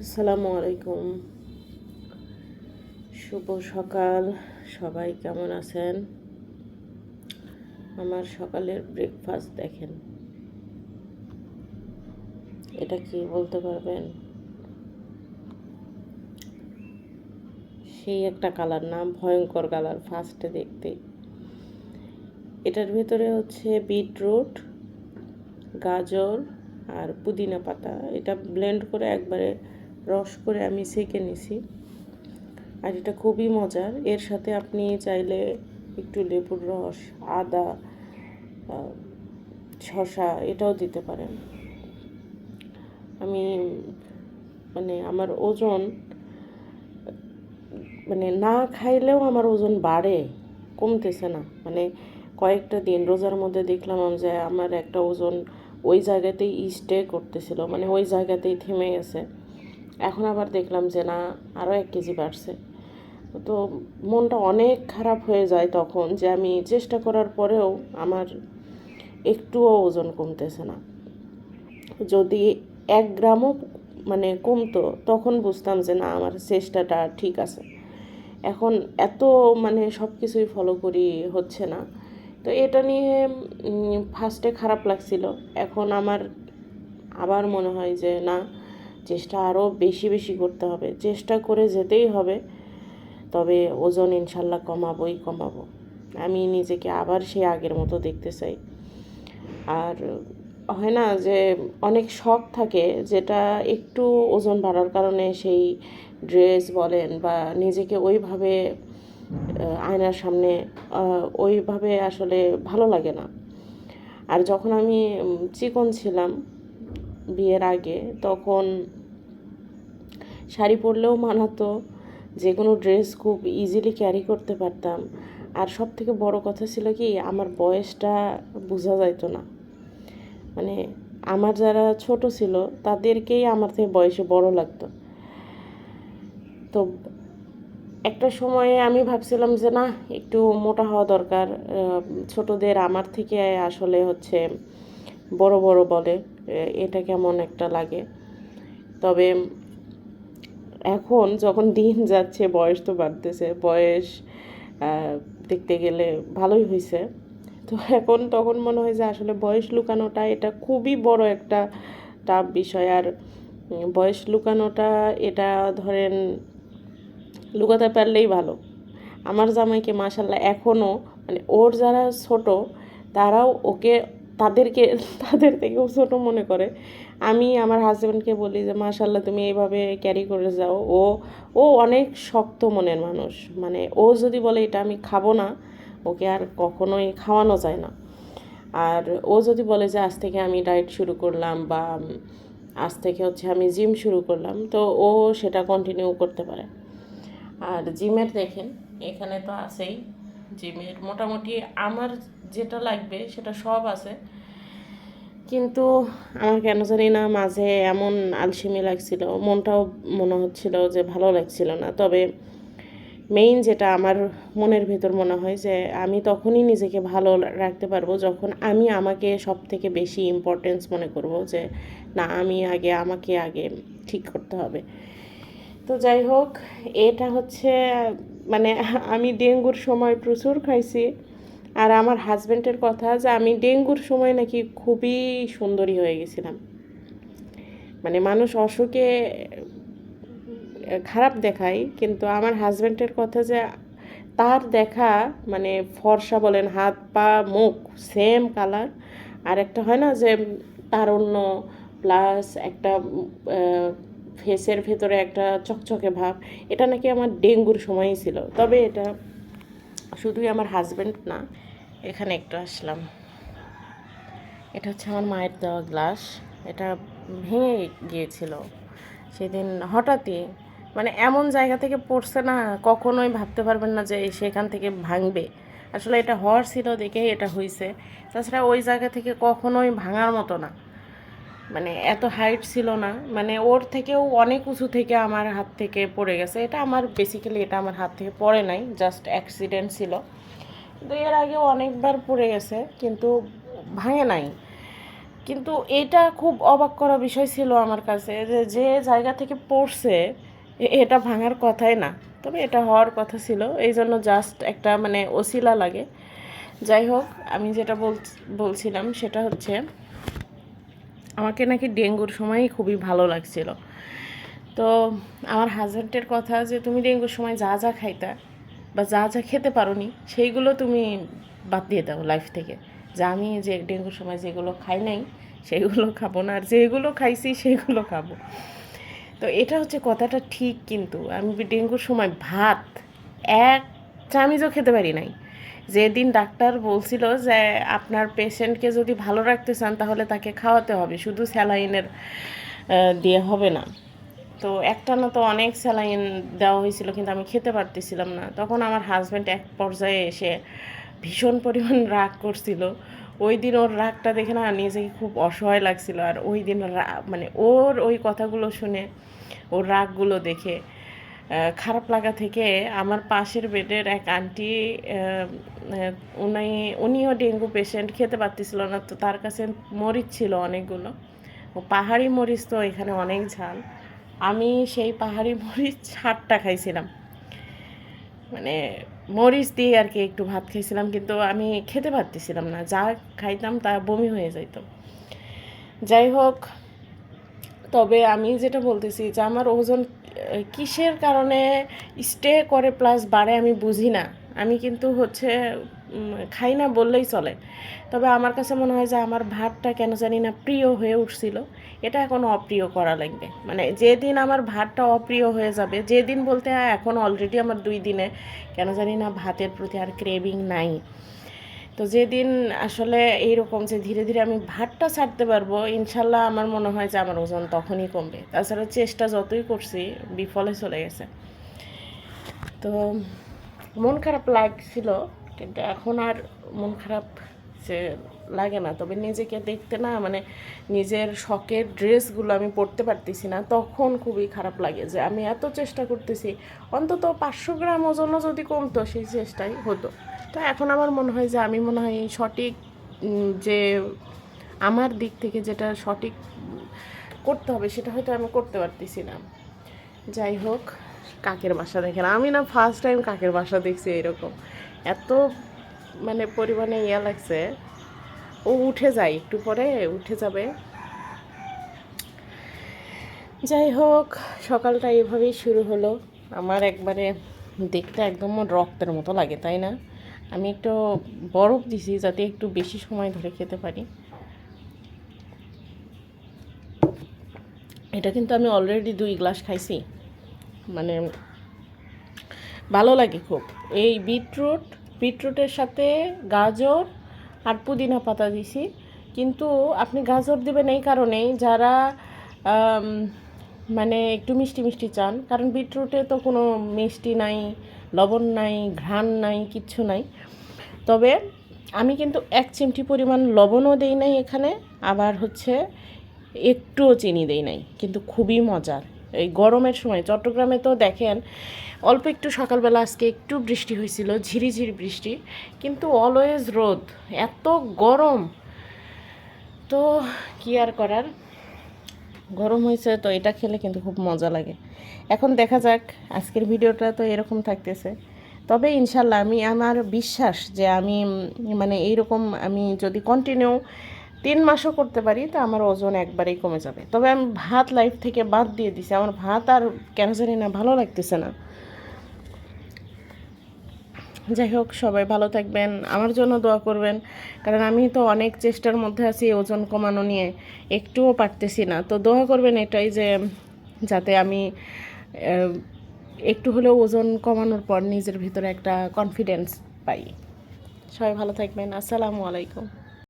আসসালামু আলাইকুম। শুভ সকাল। সবাই কেমন আছেন? আমার সকালের ব্রেকফাস্ট দেখেন। এটা কি বলতে পারবেন? সেই একটা কালার না, ভয়ঙ্কর কালার ফার্স্টে দেখতে। এটার ভেতরে হচ্ছে বিটরুট গাজর আর পুদিনা পাতা। এটা ব্লেন্ড করে একবারে রস করে আমি সেঁকে নিছি। আর এটা খুবই মজার। এর সাথে আপনি চাইলে একটু লেবুর রস, আদা শসা এটাও দিতে পারেন। আমি মানে আমার ওজন মানে না খাইলেও আমার ওজন বাড়ে, কমতেছে না। মানে কয়েকটা দিন রোজার মধ্যে দেখলাম যে আমার একটা ওজন ওই জায়গাতেই স্টে করতেছিল মানে ওই জায়গাতেই থেমে গেছে। এখন আবার দেখলাম যে না আরও এক কেজি বাড়ছে। তো মনটা অনেক খারাপ হয়ে যায় তখন যে আমি চেষ্টা করার পরেও আমার একটুও ওজন কমতেছে না। যদি এক গ্রামও মানে কমতো, তখন বুঝতাম যে না, আমার চেষ্টাটা ঠিক আছে। এখন এত মানে সব কিছুই ফলো করি হচ্ছে না। তো এটা নিয়ে ফার্স্টে খারাপ লাগছিল। এখন আমার আবার মনে হয় যে না চেষ্টা আরও বেশি বেশি করতে হবে। চেষ্টা করে যেতেই হবে, তবে ওজন ইনশাল্লাহ কমাবোই, কমাবো। আমি নিজেকে আবার সেই আগের মতো দেখতে চাই। আর হয় না যে, অনেক শখ থাকে যেটা একটু ওজন বাড়ার কারণে সেই ড্রেস বলেন বা নিজেকে ওইভাবে আয়নার সামনে ওইভাবে আসলে ভালো লাগে না। আর যখন আমি চিকন ছিলাম বিয়ের আগে, তখন শাড়ি পরলেও মানাতো যে কোনো ড্রেস খুব ইজিলি ক্যারি করতে পারতাম। আর সব থেকে বড় কথা ছিল কি, আমার বয়সটা বোঝা যাইতো না। মানে আমার যারা ছোট ছিল, তাদেরকেই আমার থেকে বয়সে বড় লাগতো। তো একটা সময়ে আমি ভাবছিলাম যে, না, একটু মোটা হওয়া দরকার। ছোটদের আমার থেকে আসলে হচ্ছে বড় বড় বলে এটা কেমন একটা লাগে। তবে এখন যখন দিন যাচ্ছে, বয়স তো বাড়তেছে, বয়স দেখতে গেলে ভালোই হয়েছে তো এখন তখন মনে হয় যে আসলে বয়স লুকানোটা এটা খুবই বড় একটা টাফ বিষয়। আর বয়স লুকানোটা এটা ধরেন, লুকাতে পারলেই ভালো। আমার জামাইকে মাসাল্লাহ এখনও মানে ওর যারা ছোট, তারাও ওকে তাদেরকে, তাদের থেকেও ছোট মনে করে। আমি আমার হাজব্যান্ডকে বলি যে মাশাল্লাহ তুমি এইভাবে ক্যারি করে যাও। ও ও অনেক শক্ত মনের মানুষ। মানে ও যদি বলে, এটা আমি খাব না, ওকে আর কখনোই খাওয়ানো যায় না। আর ও যদি বলে যে, আজ থেকে আমি ডায়েট শুরু করলাম বা, আজ থেকে হচ্ছে আমি জিম শুরু করলাম, তো ও সেটা কন্টিনিউ করতে পারে। আর জিমের দেখেন, এখানে তো আছেই। জিমের মোটামুটি আমার যেটা লাগবে সেটা সব আছে। কিন্তু আমার কেন জানি না মাঝে এমন আলসেমি লাগছিল, মনটাও মনে হচ্ছিল যে ভালো লাগছিল না। তবে মেইন যেটা আমার মনের ভেতর মনে হয় যে আমি তখনই নিজেকে ভালো রাখতে পারব যখন আমি আমাকে সব থেকে বেশি ইম্পর্টেন্স মনে করব যে না, আমি আগে আমাকে আগে ঠিক করতে হবে। তো যাই হোক, এটা হচ্ছে মানে আমি ডেঙ্গুর সময় প্রচুর খাইছি। আর আমার হাজব্যান্ডের কথা যে আমি ডেঙ্গুর সময় নাকি খুবই সুন্দরী হয়ে গেছিলাম। মানে মানুষ অসুখে, খারাপ দেখায়, কিন্তু আমার হাজব্যান্ডের কথা যে তার দেখা মানে ফর্সা বলেন, হাত, পা, মুখ সেম কালার আর একটা হয় না যে তারুণ্য প্লাস একটা ফেসের ভেতরে একটা চকচকে ভাব, এটা নাকি আমার ডেঙ্গুর সময়ই ছিল। তবে এটা শুধুই আমার হাজব্যান্ড না, এখানে একটু আসলাম। এটা হচ্ছে আমার মায়ের দেওয়া গ্লাস এটা ভেঙে গিয়েছিল। সেদিন হঠাৎই মানে এমন জায়গা থেকে পড়ছে না, কখনোই ভাবতে পারবেন না যে সেখান থেকে ভাঙবে। আসলে এটা হওয়ার ছিল দেখেই এটা হয়েছে তাছাড়া ওই জায়গা থেকে কখনোই ভাঙার মতো না। মানে এত হাইট ছিল না। মানে ওর থেকেও অনেক উঁচু থেকে আমার হাত থেকে পড়ে গেছে। এটা আমার বেসিক্যালি এটা আমার হাত থেকে পড়ে নাই জাস্ট অ্যাক্সিডেন্ট ছিল। কিন্তু এর আগেও অনেকবার পড়ে গেছে, কিন্তু ভাঙে নাই। কিন্তু এটা খুব অবাক করা বিষয় ছিল আমার কাছে যে যে জায়গা থেকে পড়ছে এটা ভাঙার কথাই না। তবে এটা হওয়ার কথা ছিল, এই জন্য জাস্ট একটা মানে ওসিলা লাগে। যাই হোক, আমি যেটা বল বলছিলাম সেটা হচ্ছে আমাকে নাকি ডেঙ্গুর সময় খুবই ভালো লাগছিল। তো আমার হাজব্যান্ডের কথা যে তুমি ডেঙ্গুর সময় যা যা খাইতা বা যা যা খেতে পারোনি, সেইগুলো তুমি বাদ দিয়ে দাও লাইফ থেকে। যে আমি যে ডেঙ্গুর সময় যেগুলো খাই নাই সেগুলো খাব না। আর যেগুলো খাইছি সেগুলো খাব। তো এটা হচ্ছে কথাটা ঠিক কিন্তু। আমি ডেঙ্গুর সময় ভাত, এক চামিচও খেতে পারি নাই। যেদিন ডাক্তার বলছিল যে আপনার পেশেন্টকে যদি ভালো রাখতে চান, তাহলে তাকে খাওয়াতে হবে। শুধু স্যালাইনের দিয়ে হবে না। তো একটা না তো অনেক স্যালাইন দেওয়া হয়েছিল, কিন্তু আমি খেতে পারতেছিলাম না। তখন আমার হাজব্যান্ড এক পর্যায়ে এসে ভীষণ পরিমাণ রাগ করছিল। ওই দিন ওর রাগটা দেখে না নিজেকে খুব অসহায় লাগছিল। আর ওই দিন মানে ওর ওই কথাগুলো শুনে, ওর রাগগুলো দেখে খারাপ লাগা থেকে আমার পাশের বেডের এক আন্টি উনি, উনিও ডেঙ্গু পেশেন্ট খেতে পারতেছিল না, তো তার কাছে মরিচ ছিল অনেকগুলো। ও পাহাড়ি মরিচ তো, এখানে অনেক ঝাল। আমি সেই পাহাড়ি মরিচ ষাটটা খাইছিলাম। মানে মরিচ দিয়ে আর কি একটু ভাত খাইছিলাম, কিন্তু আমি খেতে পারতেছিলাম না। যা খাইতাম তা বমি হয়ে যাইত। যাই হোক, তবে আমি যেটা বলতেছি যে আমার ওজন কিসের কারণে স্টে করে প্লাস বাড়ে আমি বুঝি না। আমি কিন্তু হচ্ছে খাই না বললেই চলে। তবে আমার কাছে মনে হয় যে আমার ভাতটা কেন জানি না প্রিয় হয়ে উঠছিল। এটা এখন অপ্রিয় করা লাগবে। মানে যেদিন আমার ভাতটা অপ্রিয় হয়ে যাবে, যেদিন বলতে এখন অলরেডি আমার দুই দিনে কেন জানি না ভাতের প্রতি আর ক্রেভিং নাই। তো যেদিন আসলে এইরকম যে ধীরে ধীরে আমি ভাতটা ছাড়তে পারব, ইনশাল্লাহ আমার মনে হয় যে আমার ওজন তখনই কমবে। তাছাড়া চেষ্টা যতই করছি, বিফলে চলে গেছে। তো মন খারাপ লাগছিল, কিন্তু এখন আর মন খারাপ যে লাগে না। তবে নিজেকে দেখতে না মানে নিজের শখের ড্রেসগুলো আমি পরতে পারতেছি না, তখন খুবই খারাপ লাগে যে আমি এত চেষ্টা করতেছি। অন্তত পাঁচশো গ্রাম ওজনও যদি কমতো, সেই চেষ্টাই হতো। তো এখন আমার মনে হয় যে আমি মনে হয় সঠিক যে আমার দিক থেকে যেটা সঠিক করতে হবে সেটা হয়তো আমি করতে পারতেছি না। যাই হোক, কাকের বাসা দেখেন। আমি না ফার্স্ট টাইম কাকের বাসা দেখছি এরকম। এত মানে পরিমাণে ইয়া লাগছে। ও উঠে যায় একটু পরে, উঠে যাবে। যাই হোক, সকালটা এভাবেই শুরু হলো। আমার একবারে দেখতে একদম রক্তের মতো লাগে, তাই না? আমি একটু বরফ দিছি যাতে একটু বেশি সময় ধরে খেতে পারি। এটা কিন্তু আমি অলরেডি দুই গ্লাস খাইছি। মানে ভালো লাগে খুব। এই বিটরুট, বিটরুটের সাথে গাজর আর পুদিনা পাতা দিছি। কিন্তু আপনি গাজর দেবেন এই কারণেই যারা মানে একটু মিষ্টি মিষ্টি চান, কারণ বিটরুটে তো কোনো মিষ্টি নাই লবণ নাই, ঘ্রাণ নাই, কিচ্ছু নাই। তবে আমি কিন্তু এক চিমটি পরিমাণ লবণও দেই নাই এখানে, আবার হচ্ছে একটুও চিনি দেই নাই, কিন্তু খুবই মজার। এই গরমের সময় চট্টগ্রামে তো দেখেন, অল্প একটু সকালবেলা আজকে একটু বৃষ্টি হয়েছিল, ঝিরিঝিরি বৃষ্টি, কিন্তু অলওয়েজ রোদ, এত গরম। তো কি আর করার? গরম হয়েছে, তো এটা খেলে কিন্তু খুব মজা লাগে। এখন দেখা যাক, আজকের ভিডিওটা তো এরকম থাকতেছে। তবে ইনশাল্লাহ আমি আমার বিশ্বাস যে আমি মানে এইরকম আমি যদি কন্টিনিউ তিন মাসও করতে পারি, তো আমার ওজন একবারেই কমে যাবে। তবে আমি ভাত লাইফ থেকে বাদ দিয়ে দিছি। আমার ভাত আর কেন জানি না ভালো লাগতেছে না। যাই হোক, সবাই ভালো থাকবেন, আমার জন্য দোয়া করবেন, কারণ আমি তো অনেক চেষ্টার মধ্যে আছি ওজন কমানো নিয়ে, একটুও পারতেছি না। তো দোয়া করবেন এটাই যে, যাতে আমি একটু হলেও ওজন কমানোর পর নিজের ভিতরে একটা কনফিডেন্স পাই। সবাই ভালো থাকবেন, আসসালামু আলাইকুম।